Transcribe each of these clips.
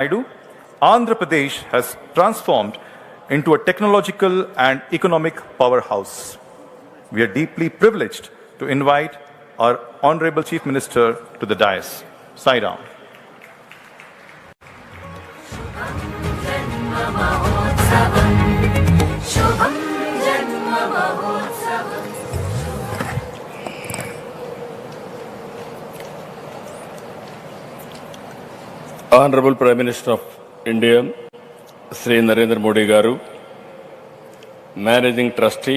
Naidu, Andhra Pradesh has transformed into a technological and economic powerhouse. We are deeply privileged to invite our Honorable Chief Minister to the dais. Sai. Honourable prime minister of India Shri Narendra Modi garu managing trustee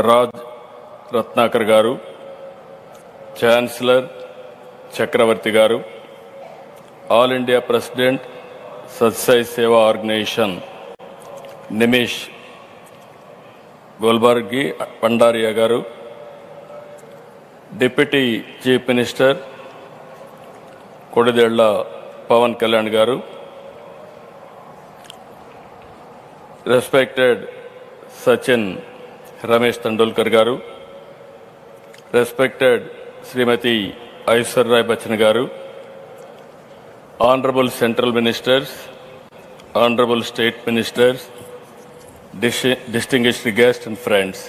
Raj Ratnakar గారు chancellor చక్రవర్తి గారు all India president సత్సాయి సేవా organisation Nimesh Gulbargi Pandaria garu deputy chief minister Konidela Pawan Kalyan garu. Respected Sachin Ramesh తండూల్కర్ గారు. Respected Shrimati Aishwarya Rai Bachchan garu. Honourable central ministers honourable state ministers distinguished guest and friends.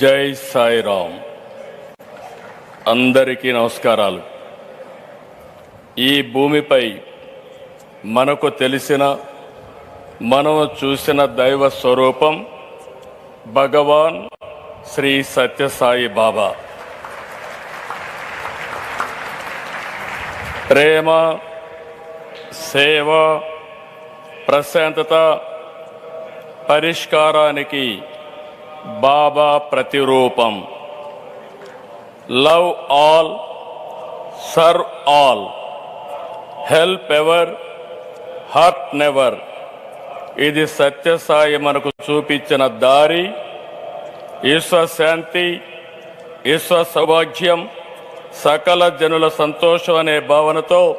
జై సాయిరామ్. అందరికీ నమస్కారాలు. ఈ భూమిపై మనకు తెలిసిన మనం చూసిన దైవ స్వరూపం భగవాన్ శ్రీ సత్యసాయి బాబా. ప్రేమ సేవ ప్రశాంతత పరిష్కారానికి బాబా ప్రతిరూపం. Love all serve all. Help ever hurt never ఇది సత్యసాయి మనకు చూపించిన దారి ఈశ్వశాంతి ఈశ్వ సౌభాగ్యం సకల జనుల సంతోషం అనే భావనతో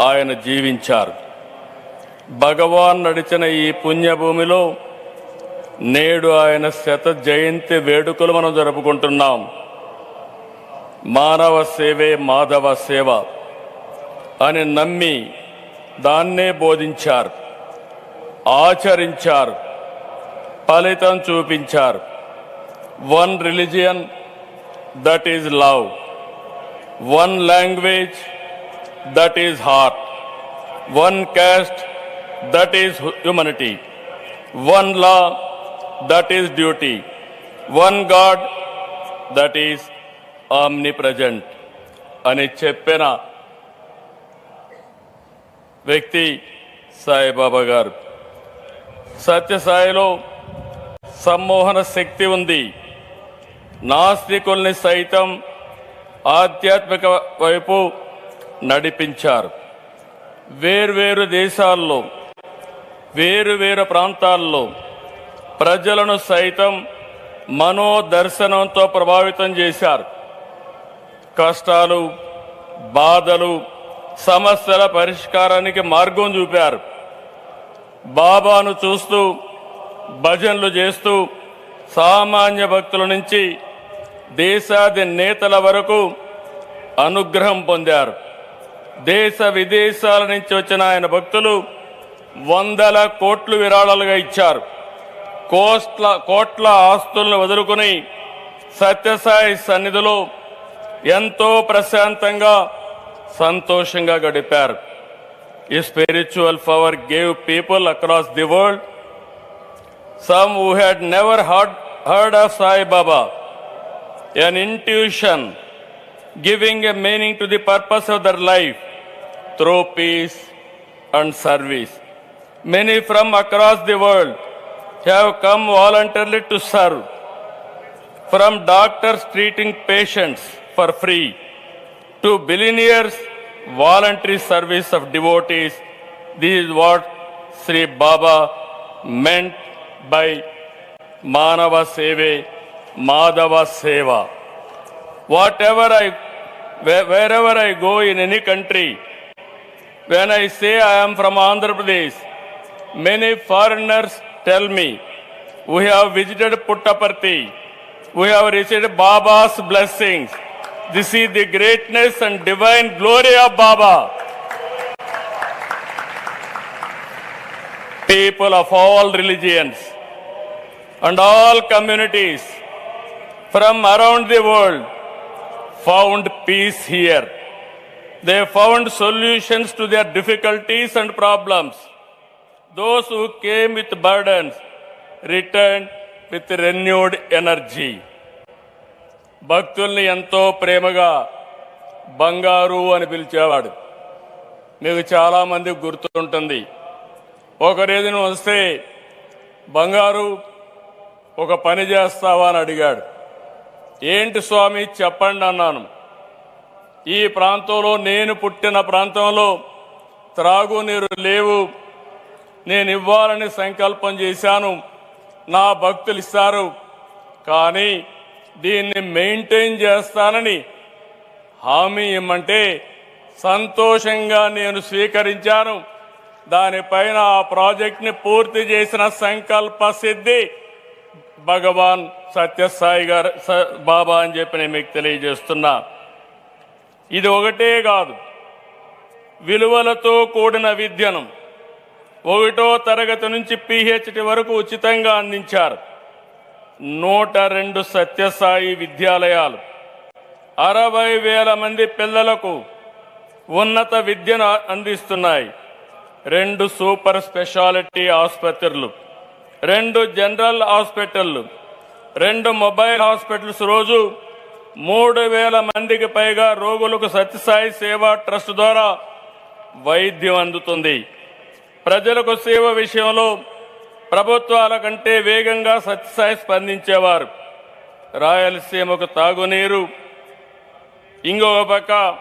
ఆయన జీవించారు. భగవాన్ నడిచిన ఈ పుణ్యభూమిలో నేడు ఆయన శత జయంతి వేడుకలు మనం జరుపుకుంటున్నాం. మానవ సేవే మాధవ సేవ. అని నమ్మి దాన్నే బోధించారు ఆచరించారు ఫలితం చూపించారు one religion that is love one language that is heart one caste that is humanity one law that is duty one God that is omnipresent అని చెప్పిన వ్యక్తి సాయిబాబా గారు. సత్యసాయిలో సమ్మోహన శక్తి ఉంది. నాస్తికుల్ని సైతం ఆధ్యాత్మిక వైపు నడిపించారు. వేర్వేరు దేశాల్లో వేరు వేరు ప్రాంతాల్లో ప్రజలను సైతం మనోదర్శనంతో ప్రభావితం చేశారు. కష్టాలు బాధలు సమస్యల పరిష్కారానికి మార్గం చూపారు. బాబాను చూస్తూ భజనలు చేస్తూ సామాన్య భక్తుల నుంచి దేశాది నేతల వరకు అనుగ్రహం పొందారు. దేశ విదేశాల నుంచి వచ్చిన ఆయన భక్తులు వందల కోట్లు విరాళాలుగా ఇచ్చారు. కోట్ల కోట్ల ఆస్తులను వదులుకుని సత్యసాయి సన్నిధిలో ఎంతో ప్రశాంతంగా సంతోషంగా గడిపారు ఈ spiritual power gave people across the world some who had never heard heard of Sai Baba an intuition giving a meaning to the purpose of their life through peace and service. Many from across the world have come voluntarily to serve. From doctors treating patients for free to billionaires, voluntary service of devotees. This is what Sri Baba meant by Manava Seve, Madhava Seva. Whatever I, wherever I go in any country, when I say I am from Andhra Pradesh, many foreigners tell me, we have visited Puttaparthi, we have received Baba's blessings, this is the greatness and divine glory of Baba. People of all religions and all communities from around the world found peace here. They found solutions to their difficulties and problems. Those who came with burdens returned with renewed energy. భక్తుల్ని ఎంతో ప్రేమగా బంగారు అని పిలిచేవాడు. మీకు చాలామంది గుర్తుంటుంది. ఒక వస్తే బంగారు ఒక పని చేస్తావా? అని అడిగాడు. ఏంటి స్వామి చెప్పండి అన్నాను. ఈ ప్రాంతంలో నేను పుట్టిన ప్రాంతంలో త్రాగునీరు లేవు. నేను ఇవ్వాలని సంకల్పం చేశాను. నా భక్తులు ఇస్తారు. కానీ దీన్ని మెయింటైన్ చేస్తానని హామీ ఇమ్మంటే సంతోషంగా నేను స్వీకరించాను. దానిపైన ఆ ప్రాజెక్ట్ని పూర్తి చేసిన సంకల్ప సిద్ధి భగవాన్ సత్యసాయి గారు స- బాబా అని చెప్పి నేను మీకు తెలియజేస్తున్నా. ఇది ఒకటే కాదు. విలువలతో కూడిన విద్యను ఒకటో తరగతి నుంచి పిహెచ్డి వరకు ఉచితంగా అందించారు. నూట రెండు సత్యసాయి విద్యాలయాలు. అరవై వేల మంది పిల్లలకు ఉన్నత విద్యను అందిస్తున్నాయి. రెండు సూపర్ స్పెషాలిటీ ఆసుపత్రులు రెండు జనరల్ హాస్పిటళ్ళు రెండు మొబైల్ హాస్పిటల్స్ రోజు మూడు వేల మందికి పైగా రోగులకు సత్యసాయి సేవా ట్రస్ట్ ద్వారా వైద్యం అందుతుంది. ప్రజలకు సేవ విషయంలో ప్రభుత్వాల కంటే వేగంగా సత్యసాయి స్పందించేవారు. రాయలసీమకు తాగునీరు. ఇంకొక పక్క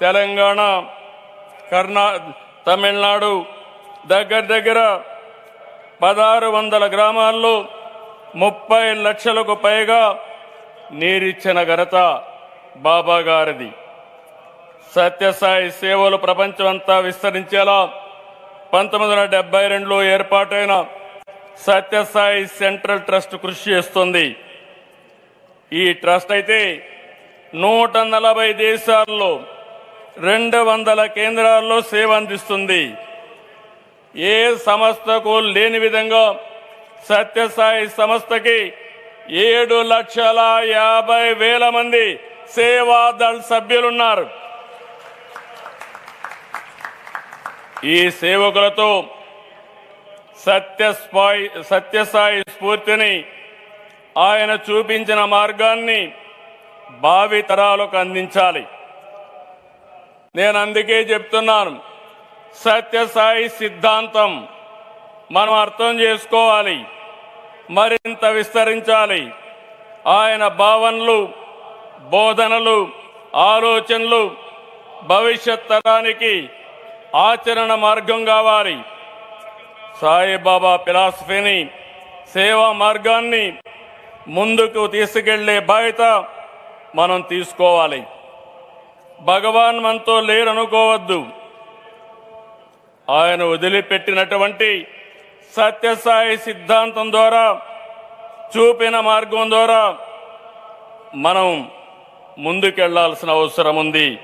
తెలంగాణ కర్ణా తమిళనాడు దగ్గర దగ్గర పదహారు వందల గ్రామాల్లో ముప్పై లక్షలకు పైగా నీరిచ్చిన ఘనత బాబా గారిది సత్యసాయి సేవలు ప్రపంచమంతా విస్తరించేలా పంతొమ్మిది వందల డెబ్బై రెండులో ఏర్పాటైన సత్యసాయి సెంట్రల్ ట్రస్ట్ కృషి చేస్తుంది. ఈ ట్రస్ట్ అయితే నూట నలభై దేశాల్లో రెండు వందల కేంద్రాల్లో సేవ అందిస్తుంది. ఏ సంస్థకు లేని విధంగా సత్యసాయి సంస్థకి ఏడు లక్షల యాభై వేల మంది సేవాదళ్ సభ్యులున్నారు. ఈ సేవకులతో సత్యస్పాయి సత్యసాయి స్ఫూర్తిని ఆయన చూపించిన మార్గాన్ని భావి తరాలకు అందించాలి. నేను అందుకే చెప్తున్నాను సత్యసాయి సిద్ధాంతం మనం అర్థం చేసుకోవాలి మరింత విస్తరించాలి. ఆయన భావనలు బోధనలు ఆలోచనలు భవిష్యత్ తరానికి ఆచరణ మార్గం కావాలి. సాయిబాబా ఫిలాసఫీని సేవా మార్గాన్ని ముందుకు తీసుకెళ్ళే బాధ్యత మనం తీసుకోవాలి. భగవాన్ మనతో లేరనుకోవద్దు. ఆయన వదిలిపెట్టినటువంటి సత్యసాయి సిద్ధాంతం ద్వారా చూపిన మార్గం ద్వారా మనం ముందుకెళ్ళాల్సిన అవసరం ఉంది.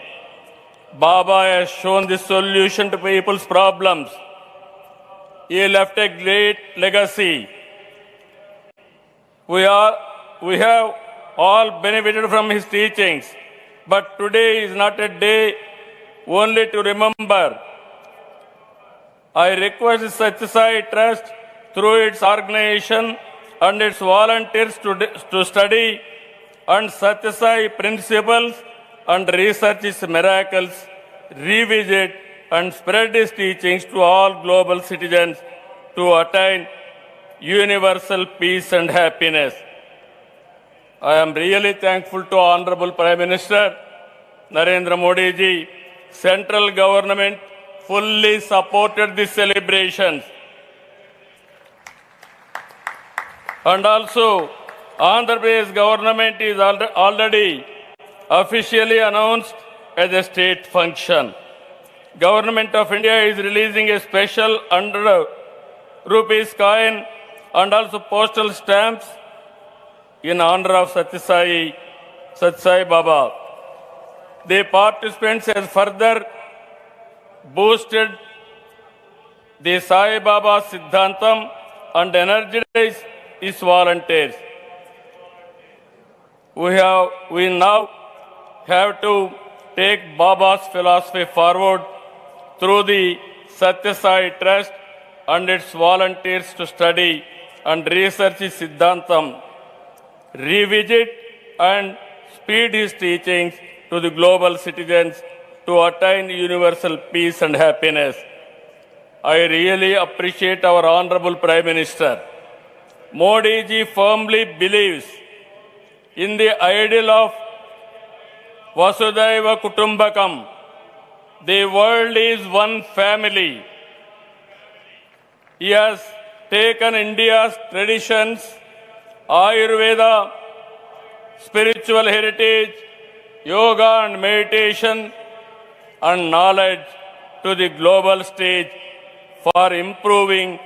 బాబా has shown the solution to people's problems. He left a great legacy. We are, we have all benefited from his teachings, but today is not a day only to remember. I request the Satyasai Trust through its organization and its volunteers to, to study and Satyasai principles and research his miracles, revisit and spread his teachings to all global citizens to attain universal peace and happiness. I am really thankful to Honorable Prime Minister Narendra Modi ji. Central government fully supported the celebrations. And also, Andhra Pradesh government is alre- already officially announced as a state function. Government of India is releasing a special 100 rupees coin and also postal stamps in honor of Satyasai Satsai Baba. The participants has further boosted the Sai Baba Siddhantam and energized its volunteers. We have, we now have to take Baba's philosophy forward through the Satya Sai Trust and its volunteers to study and research his Siddhantam, revisit and speed his teachings to the global citizens to attain universal peace and happiness. I really appreciate our Honorable Prime Minister. Modi ji firmly believes in the ideal of Vasudhaiva Kutumbakam. The world is one family. He has taken India's traditions, Ayurveda, spiritual heritage, yoga and meditation, and knowledge to the global stage for improving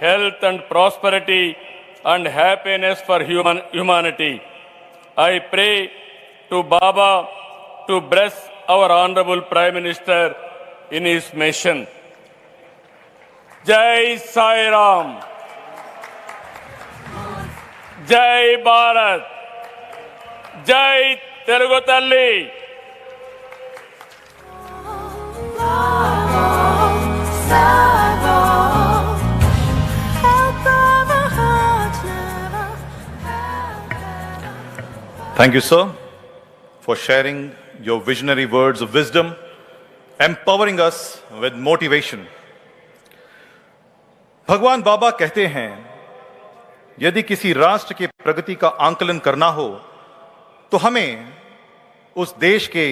health and prosperity and happiness for human, humanity. I pray to Baba to bless our Honorable Prime Minister in his mission. Jai Sai Ram. Jai Bharat. Jai Telugu. Thank you, sir, for sharing your visionary words of wisdom, empowering us with motivation. भगवान बाबा कहते हैं यदि किसी राष्ट्र के प्रगति का आंकलन करना हो तो हमें उस देश के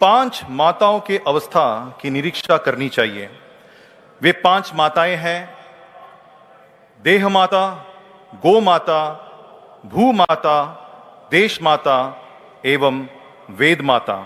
पाँच माताओं के अवस्था की निरीक्षा करनी चाहिए वे पाँच माताएँ हैं देह माता गो माता भू माता देश माता एवं વેદ માતા